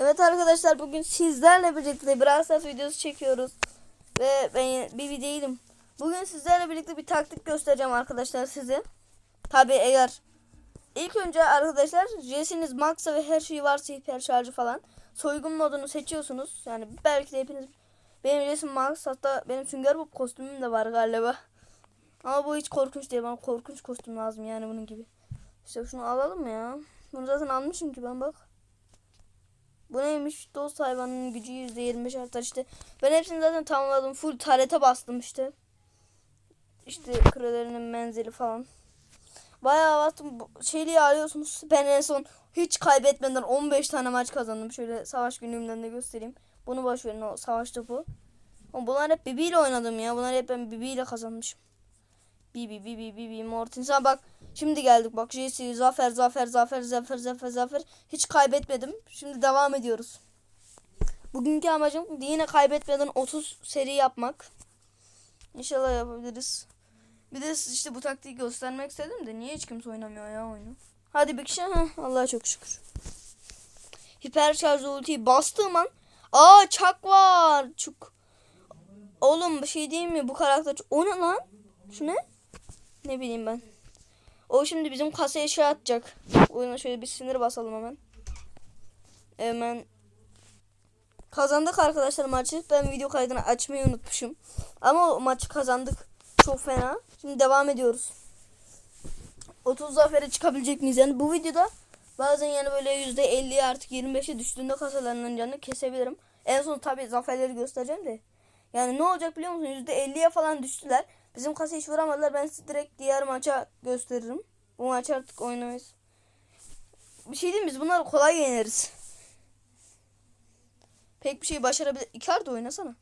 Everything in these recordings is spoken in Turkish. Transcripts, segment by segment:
Evet arkadaşlar bugün sizlerle birlikte Brawl Stars videosu çekiyoruz. Ve ben bir değilim. Bugün sizlerle birlikte bir taktik göstereceğim arkadaşlar size. Tabi eğer ilk önce arkadaşlar Jesse'niz Max'a ve her şey varsa hiper şarjı falan soygun modunu seçiyorsunuz. Yani belki de hepiniz benim Jesse Max hatta benim Sünger Bob kostümüm de var galiba. Ama bu hiç korkunç değil. Bana korkunç kostüm lazım yani bunun gibi. İşte şunu alalım ya? Bunu zaten almışım ki ben bak. Bu neymiş? Dost hayvanının gücü %25 artar işte. Ben hepsini zaten tamamladım. Full tarete bastım işte. İşte kürelerinin menzili falan. Bayağı bastım. Şeyliği alıyorsunuz. Ben en son hiç kaybetmeden 15 tane maç kazandım. Şöyle savaş günlüğümden de göstereyim. Bunu boş o savaş topu. Ama bunlar hep Bibi ile oynadım ya. Bunlar hep ben Bibi ile kazanmışım. Bibi Bibi Bibi Mortis. Ha bak şimdi geldik bak. Jesse, Zafer, Zafer, Zafer, Zafer, Zafer, Zafer. Hiç kaybetmedim. Şimdi devam ediyoruz. Bugünkü amacım yine kaybetmeden 30 seri yapmak. İnşallah yapabiliriz. Bir de işte bu taktiği göstermek istedim de niye hiç kimse oynamıyor ya oyunu. Hadi bir kişi. Heh, Allah'a çok şükür. Hiper şarj ultiyi bastığım an Aa çak var. Çuk. Oğlum bir şey değil mi bu karakter? O ne lan? Şu ne? Ne bileyim ben. O şimdi bizim kasaya şey atacak. Oyuna şöyle bir sinir basalım hemen. Hemen. Kazandık arkadaşlar maçı. Ben video kaydını açmayı unutmuşum. Ama o maçı kazandık. Çok fena. Şimdi devam ediyoruz. 30 zafere çıkabilecek miyiz? Yani bu videoda bazen yani böyle %50'ye artık 25'e düştüğünde kasalarının canını kesebilirim. En son tabi zaferleri göstereceğim de. Yani ne olacak biliyor musun? %50'ye falan düştüler. Bizim kasa hiç vuramadılar. Ben size direkt diğer maça gösteririm. Bu maç artık oynamayız. Bir şey diyeyim biz bunları kolay yeneriz. Pek bir şey başarabilir. Icardi oynasana.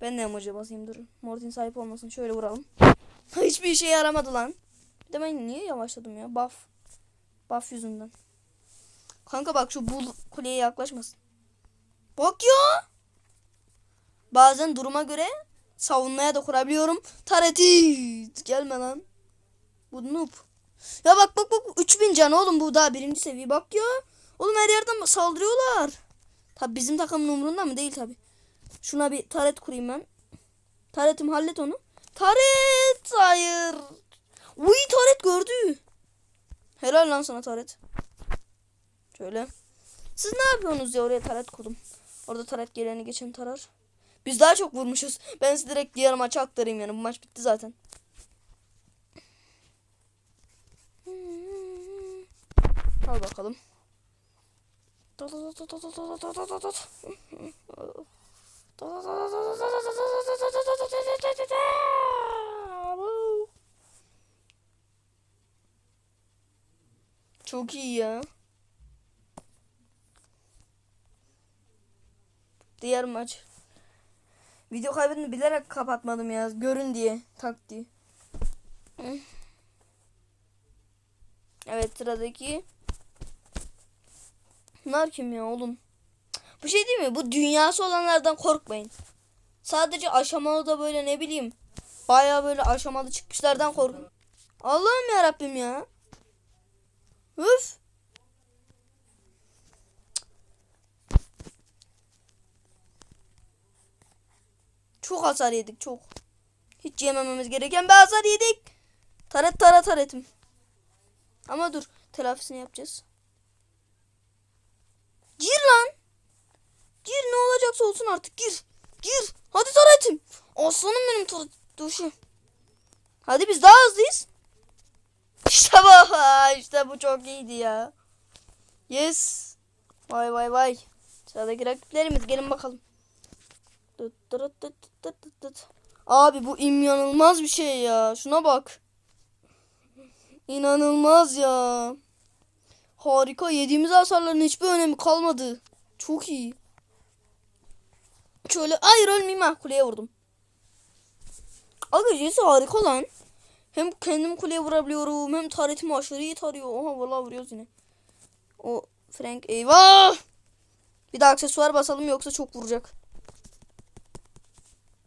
Ben de emoji basayım dur. Mortin sahip olmasın. Şöyle vuralım. Hiçbir işe yaramadı lan. Bir de ben niye yavaşladım ya? Buff. Buff yüzünden. Kanka bak şu bul kuleye yaklaşmasın. Bak ya. Bazen duruma göre savunmaya da kurabiliyorum. Tareti. Gelme lan. Bu noob. Ya bak bak bak 3000 can oğlum bu daha birinci seviye bak ya. Oğlum her yerden saldırıyorlar. Tabi bizim takımın umurunda mı değil tabi. Şuna bir taret kurayım ben. Taretim hallet onu. Taret hayır. Uy taret gördü. Helal lan sana taret. Şöyle. Siz ne yapıyorsunuz ya oraya taret kurdum. Orada taret geleni geçen tarar. Biz daha çok vurmuşuz. Ben size direkt diğer maça aktarayım yani. Bu maç bitti zaten. Al bakalım. Çok iyi ya. Diğer maç. Video kaybını bilerek kapatmadım ya. Görün diye. Tak diye. Evet sıradaki. Bunlar kim ya oğlum? Bu şey değil mi? Bu dünyası olanlardan korkmayın. Sadece aşamalı da böyle ne bileyim. Baya böyle aşamalı çıkmışlardan korkun. Allah'ım ya Rabbim ya. Üf. Çok hasar yedik çok. Hiç yemememiz gereken bir hasar yedik. Taret taret taretim. Ama dur telafisini yapacağız. Gir lan. Gir ne olacaksa olsun artık gir. Gir. Hadi taretim. Aslanım benim taret duşu. Hadi biz daha hızlıyız. İşte bu. İşte bu çok iyiydi ya. Yes. Vay vay vay. Sıradaki rakiplerimiz gelin bakalım. Abi bu inanılmaz bir şey ya. Şuna bak. İnanılmaz ya. Harika. Yediğimiz hasarların hiçbir önemi kalmadı. Çok iyi. Şöyle hayır ölmeyeyim ha. Kuleye vurdum. Aga Jesse harika lan. Hem kendim kuleye vurabiliyorum hem taretimi aşırı iyi tarıyor. Oha vallahi vuruyoruz yine. O Frank eyvah. Bir daha aksesuar basalım yoksa çok vuracak.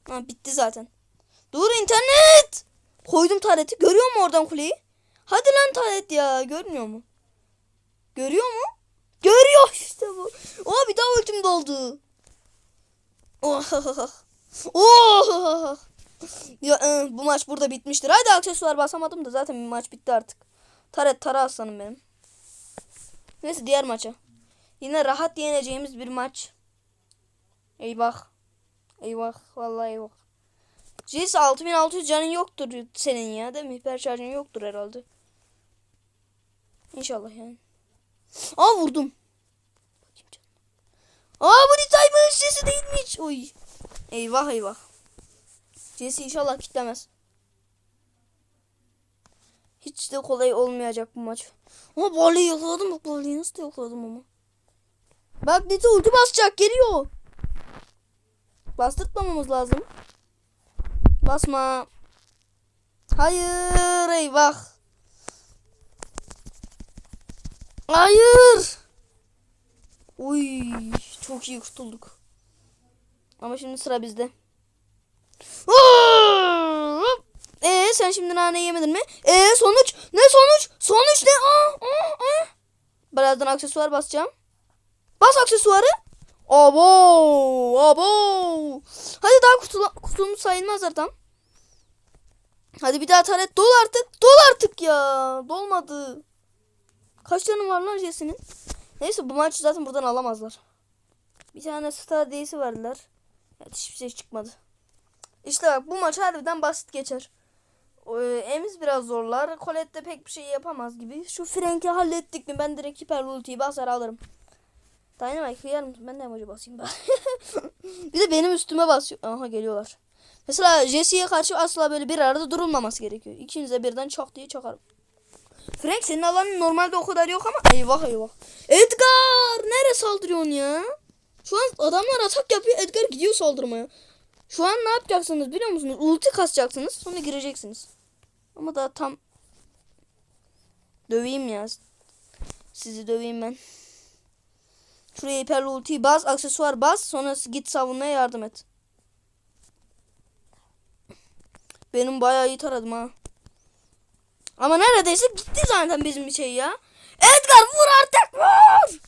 Ha bitti zaten. Dur internet. Koydum tareti. Görüyor mu oradan kuleyi? Hadi lan taret ya. Görmüyor mu? Görüyor mu? Görüyor işte bu. Abi oldu. Oh. Oh. Ya, ı, bu maç burada bitmiştir. Hadi aksesuar basamadım da zaten bir maç bitti artık. Taret tara aslanım benim. Neyse diğer maça. Yine rahat yeneceğimiz bir maç. Eyvah. Eyvah. Vallahi eyvah. Jis 6600 canın yoktur senin ya değil mi? Hiper şarjın yoktur herhalde. İnşallah yani. Aa vurdum. Aa bu Nitay'mış. Jesse değilmiş. Oy. Eyvah eyvah. Jesse inşallah kitlemez. Hiç de kolay olmayacak bu maç. Ama Barley'i yakaladım bak Barley'i nasıl yakaladım ama. Bak Nita ulti basacak geliyor. Bastırtmamamız lazım. Basma. Hayır eyvah. Hayır. Uy çok iyi kurtulduk. Ama şimdi sıra bizde. Ee sen şimdi nane yemedin mi? Ee sonuç ne sonuç? Sonuç ne? Aa, aa, aa. Birazdan aksesuar basacağım. Bas aksesuarı. Abo, abo. Hadi daha kurtul kurtulmuş sayılmaz zaten. Hadi bir daha taret dol artık. Dol artık ya. Dolmadı. Kaç canım var lan Jesse'nin? Neyse bu maçı zaten buradan alamazlar. Bir tane star D'si verdiler. Evet hiçbir şey çıkmadı. İşte bak bu maç harbiden basit geçer. Ee, Emiz biraz zorlar. Colette pek bir şey yapamaz gibi. Şu Frank'i hallettik mi ben direkt hiper ultiyi basar alırım. Dynamite kıyar mısın? Ben de emoji basayım ben. bir de benim üstüme basıyor. Aha geliyorlar. Mesela Jesse'ye karşı asla böyle bir arada durulmaması gerekiyor. İkinize birden çak diye çakarım. Frank senin alanın normalde o kadar yok ama eyvah eyvah. Edgar nereye saldırıyorsun ya? Şu an adamlar atak yapıyor Edgar gidiyor saldırmaya. Şu an ne yapacaksınız biliyor musunuz? Ulti kasacaksınız sonra gireceksiniz. Ama daha tam döveyim ya. Sizi döveyim ben. Şuraya hiperli ultiyi bas, aksesuar bas, sonra git savunmaya yardım et. Benim bayağı iyi taradım ha. Ama neredeyse gitti zaten bizim şey ya. Edgar vur artık vur.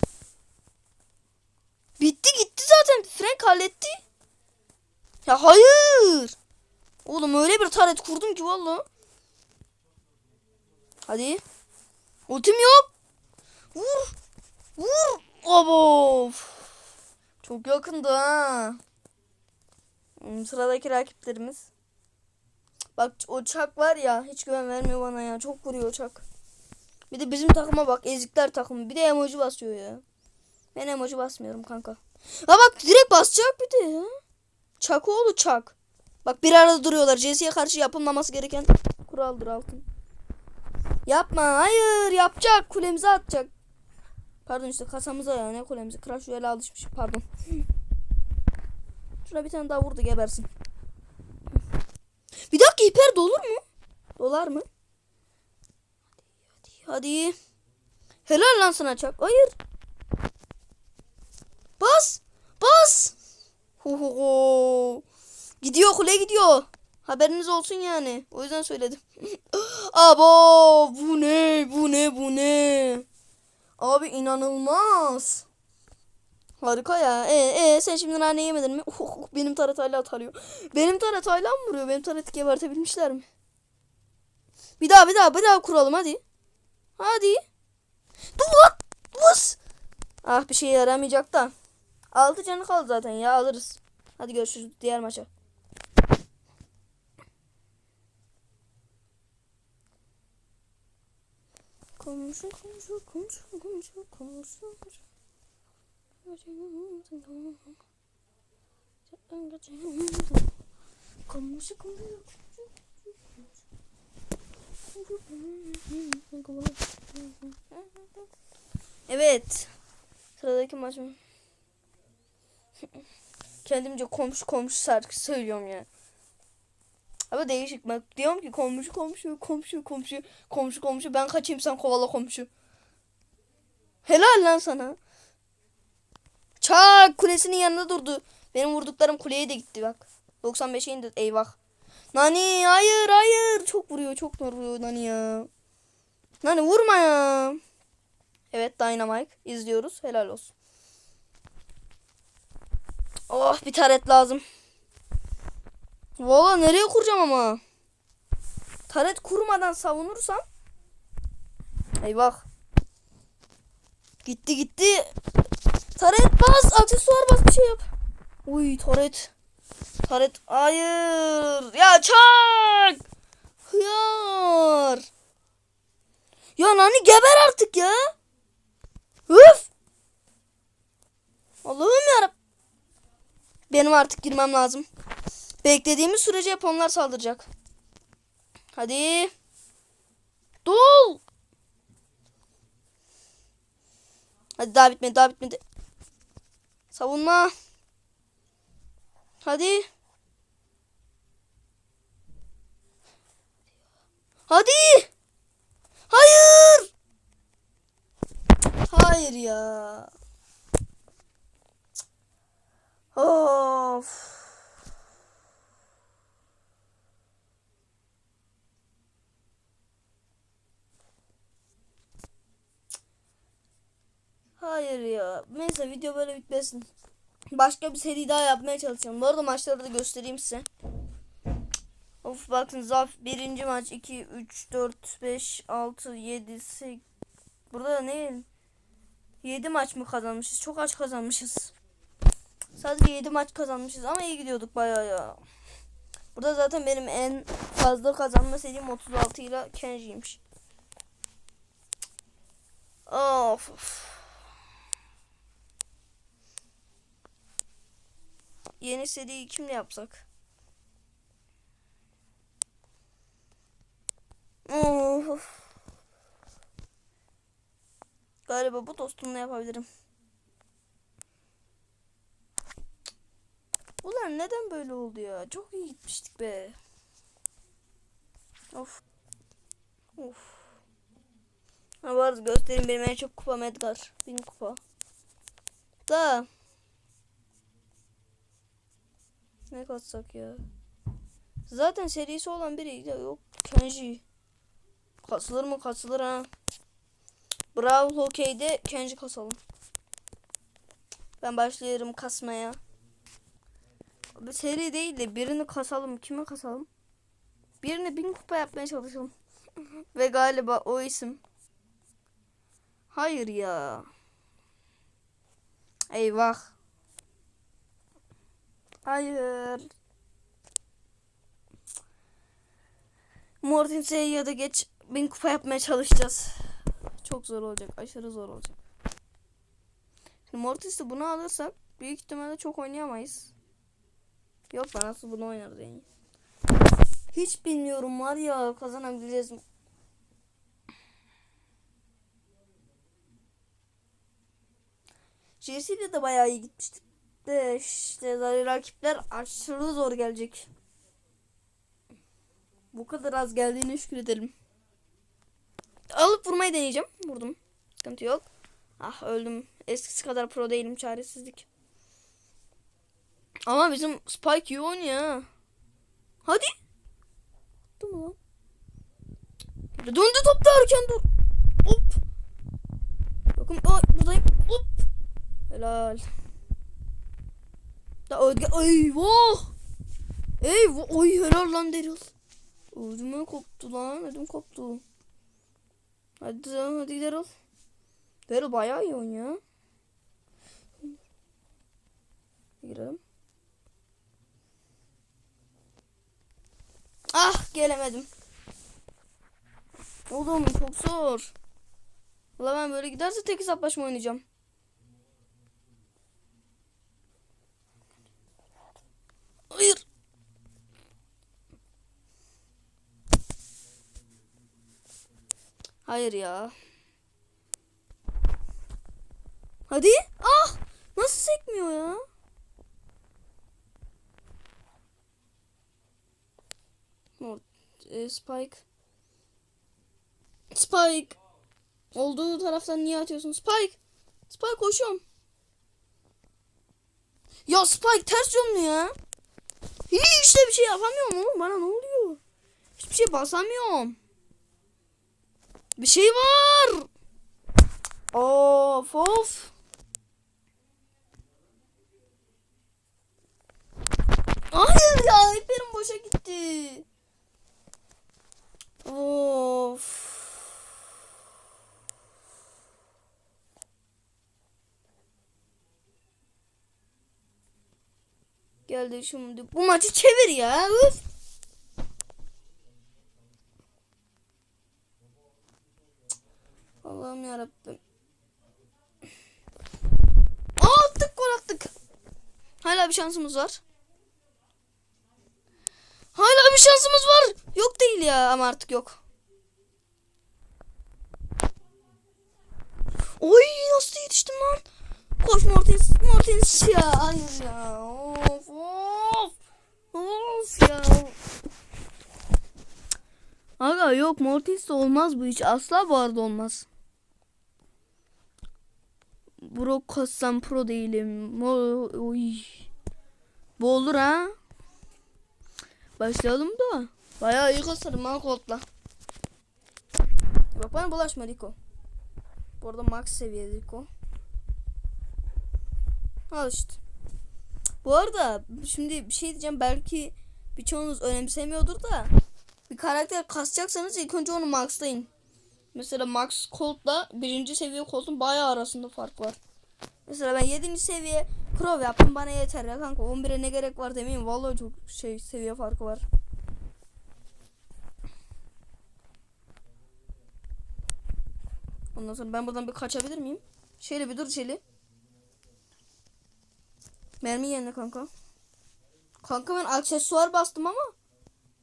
Bitti gitti zaten. Frank halletti. Ya hayır. Oğlum öyle bir taret kurdum ki valla. Hadi. Ultim yok. Vur. Vur. Abo. Çok yakındı ha. Hmm, Sıradaki rakiplerimiz. Bak o çak var ya hiç güven vermiyor bana ya. Çok vuruyor o çak. Bir de bizim takıma bak ezikler takımı. Bir de emoji basıyor ya. Ben emoji basmıyorum kanka. Ha bak direkt basacak bir de ya. Çak oğlu çak. Bak bir arada duruyorlar. Jesse'ye karşı yapılmaması gereken kuraldır altın. Yapma hayır yapacak kulemize atacak. Pardon işte kasamıza ya ne kulemize. Crash Royale'e alışmış pardon. Şuna bir tane daha vurdu gebersin. Bir dakika hiper dolur mu? Dolar mı? Hadi hadi. Helal lan sana çak. Hayır. Bas. Bas. Hu. Gidiyor kule gidiyor. Haberiniz olsun yani. O yüzden söyledim. Abo bu ne bu ne bu ne. Abi inanılmaz. Harika ya. E, e sen şimdi nane yemedin mi? Oh, oh, benim taret hala atarıyor. Benim taret hala mı vuruyor? Benim tareti gebertebilmişler mi? Bir daha bir daha bir daha kuralım hadi. Hadi. Dur. Ah bir şey yaramayacak da. Altı canı kaldı zaten ya alırız. Hadi görüşürüz diğer maça. Komşu komşu komşu komşu komşu komşu. Komşu komşu Evet. Sıradaki maçım. Kendimce komşu komşu şarkı söylüyorum ya. Ama değişik bak diyorum ki komşu komşu komşu komşu komşu komşu ben kaçayım sen kovala komşu. Helal lan sana. Çak kulesinin yanında durdu. Benim vurduklarım kuleye de gitti bak. 95'e indi eyvah. Nani hayır hayır. Çok vuruyor çok vuruyor Nani ya. Nani vurma ya. Evet Dynamite izliyoruz. Helal olsun. Oh bir taret lazım. Valla nereye kuracağım ama? Taret kurmadan savunursam. Eyvah. Gitti gitti. Taret bas. Aksesuar bas bir şey yap. Uy taret. Taret. Hayır. Ya çak. Hıyar. Ya nani geber artık ya. Üf. Allah'ım yarabbim. Benim artık girmem lazım. Beklediğimiz sürece Japonlar saldıracak. Hadi. Dol. Hadi daha bitmedi daha bitmedi. Savunma. Hadi. Hadi. Hayır. Hayır ya. Of. Hayır ya. Neyse video böyle bitmesin. Başka bir seri daha yapmaya çalışacağım. Bu arada maçları da göstereyim size. Of bakın zaf birinci maç 2 3 4 5 6 7 8 Burada da ne? 7 maç mı kazanmışız? Çok aç kazanmışız. Sadece 7 maç kazanmışız ama iyi gidiyorduk bayağı ya. Burada zaten benim en fazla kazanma serim 36 ile Kenji'ymiş. Of. of. Yeni seriyi kimle yapsak? Of. Galiba bu dostumla yapabilirim. Ulan neden böyle oldu ya? Çok iyi gitmiştik be. Of. Of. Ha bu arada göstereyim benim en çok kupa Medgar. Bin kupa. Da. Ne katsak ya? Zaten serisi olan biri de yok. Kenji. Kasılır mı kasılır ha. Bravo Hokey'de Kenji kasalım. Ben başlıyorum kasmaya. Bir seri değil de birini kasalım. Kime kasalım? Birini bin kupa yapmaya çalışalım. Ve galiba o isim. Hayır ya. Eyvah. Hayır. Mortis'e ya da geç bin kupa yapmaya çalışacağız. Çok zor olacak. Aşırı zor olacak. Şimdi Mortis'te bunu alırsak büyük ihtimalle çok oynayamayız. Yok ben nasıl bunu oynarız yani. Hiç bilmiyorum var ya kazanabileceğiz mi? JC'de de bayağı iyi gitmiştik. De işte rakipler aşırı zor gelecek. Bu kadar az geldiğine şükür edelim. Alıp vurmayı deneyeceğim. Vurdum. Sıkıntı yok. Ah öldüm. Eskisi kadar pro değilim. Çaresizlik. Ama bizim Spike iyi oynuyor. Hadi. Attı mı lan? Döndü top derken dur. Hop. Bakın aa, buradayım. Hop. Helal. Da eyvah. Eyvah. Oy helal lan Daryl. Ödümü koptu lan. Ödüm koptu. Hadi hadi Daryl. Daryl bayağı iyi oynuyor. Girelim. Ah gelemedim. Oğlum çok zor. Valla ben böyle giderse tek hesaplaşma oynayacağım. Hayır. Hayır ya. Hadi. Ah! Nasıl sekmiyor ya? e, Spike. Spike. Olduğu taraftan niye atıyorsun? Spike. Spike koşuyorum. Ya Spike ters yönlü ya. Hiç de bir şey yapamıyorum oğlum. Bana ne oluyor? Hiçbir şey basamıyorum. Bir şey var. Of of. Hayır ya iplerim boşa gitti. Of. Geldi şimdi. Bu maçı çevir ya. Üf. Allah'ım yarabbim. Aa, attık gol attık. Hala bir şansımız var. Hala bir şansımız var. Yok değil ya ama artık yok. Oy nasıl yetiştim lan? Koş Mortens, Mortens ya. Hayır ya. Of of. Of ya. Aga yok Mortis de olmaz bu hiç. Asla bu arada olmaz. Bro kassam pro değilim. Oy. Bu olur ha. Başlayalım da. Bayağı iyi kasarım ha Colt'la. Bak bana bulaşma Rico. Bu arada max seviye Rico. Al işte. Bu arada şimdi bir şey diyeceğim belki birçoğunuz önemsemiyordur da bir karakter kasacaksanız ilk önce onu maxlayın. Mesela Max Colt'la birinci seviye Colt'un bayağı arasında fark var. Mesela ben 7. seviye Pro yaptım bana yeter ya kanka 11'e ne gerek var demeyeyim vallahi çok şey seviye farkı var. Ondan sonra ben buradan bir kaçabilir miyim? Şöyle bir dur Şeli. Mermi yerine kanka. Kanka ben aksesuar bastım ama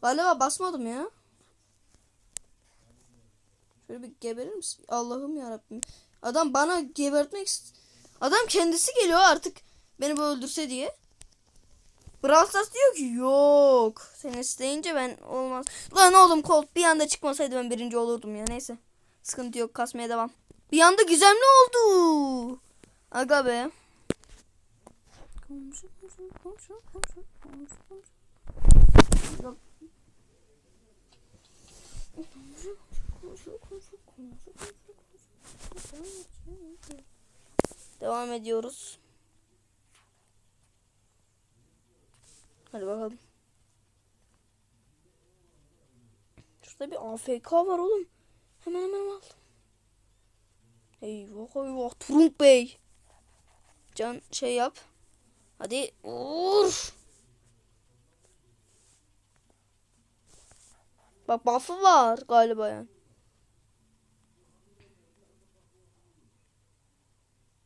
galiba basmadım ya. Şöyle bir geberir misin? Allah'ım ya Rabbim. Adam bana gebertmek Adam kendisi geliyor artık beni böyle öldürse diye. Brawl Stars diyor ki yok. Sen isteyince ben olmaz. Lan oğlum Colt bir anda çıkmasaydı ben birinci olurdum ya neyse. Sıkıntı yok kasmaya devam. Bir anda gizemli oldu. Aga be. Komşu, komşu, komşu, komşu, komşu, komşu. Devam ediyoruz. Hadi bakalım. Şurada bir AFK var oğlum. Hemen hemen al. Eyvah eyvah Turunk Bey. Can şey yap. Hadi vur. Bak buff'ı var galiba yani.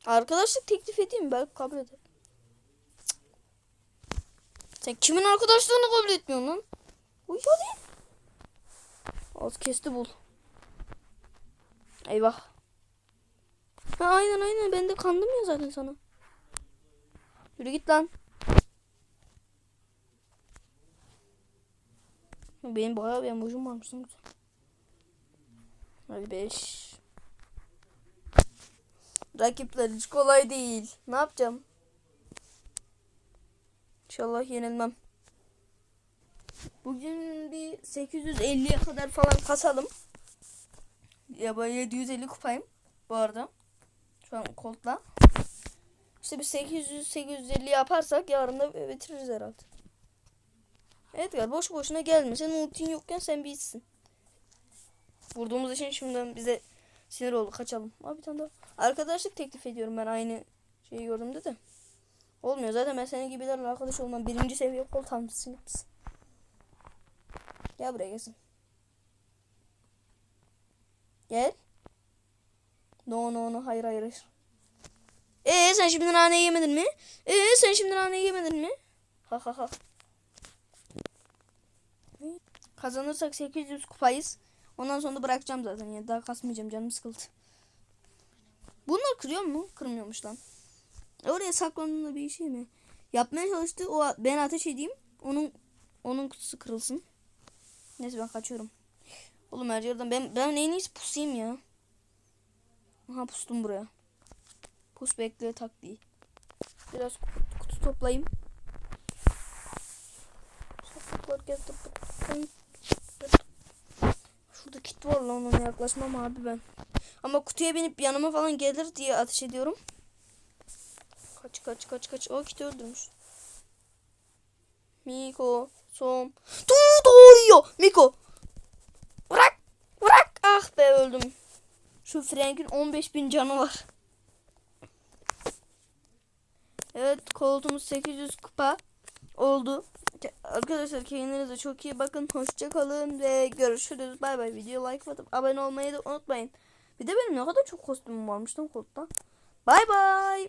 Arkadaşlık teklif edeyim belki kabul eder. Sen kimin arkadaşlığını kabul etmiyorsun lan? Uy hadi. Az kesti bul. Eyvah. Ha, aynen aynen ben de kandım ya zaten sana. Yürü git lan. Benim bayağı bir emojim varmış. Hadi 5. Rakipler hiç kolay değil. Ne yapacağım? İnşallah yenilmem. Bugün bir 850'ye kadar falan kasalım. Ya ben 750 kupayım bu arada. Şu an Colt'la. İşte bir 800 850 yaparsak yarın da bitiririz herhalde. Evet gel boş boşuna gelme. Senin ultin yokken sen bitsin. Vurduğumuz için şimdiden bize sinir oldu. Kaçalım. Abi bir tane daha. Arkadaşlık teklif ediyorum ben aynı şeyi gördüm de. Olmuyor. Zaten ben senin gibilerle arkadaş olmam. Birinci seviye kol misin? Gel buraya gelsin. Gel. No no no hayır hayır hayır. Ee sen şimdi nane yemedin mi? Ee sen şimdi nane yemedin mi? Ha ha ha. Kazanırsak 800 kupayız. Ondan sonra da bırakacağım zaten yani daha kasmayacağım canım sıkıldı. Bunlar kırıyor mu? Kırmıyormuş lan. Oraya saklandığında bir şey mi? Yapmaya çalıştı. O ben ateş edeyim. Onun onun kutusu kırılsın. Neyse ben kaçıyorum. Oğlum her yerden ben ben en iyisi pusayım ya. Aha pustum buraya. Pus bekle taktiği. Biraz kutu, toplayayım. Gel topla- Şurada kit var lan ona yaklaşmam abi ben. Ama kutuya binip yanıma falan gelir diye ateş ediyorum. Kaç kaç kaç kaç. O kiti öldürmüş. Miko son. Dur doğuyor. Miko. Bırak. Bırak. Ah be öldüm. Şu Frank'in 15.000 canı var. Evet koltuğumuz 800 kupa. Oldu. Arkadaşlar kendinize çok iyi bakın. Hoşça kalın ve görüşürüz. Bay bay. Video like atıp abone olmayı da unutmayın. Bir de benim ne kadar çok kostümüm varmış lan kodda. Bay bay.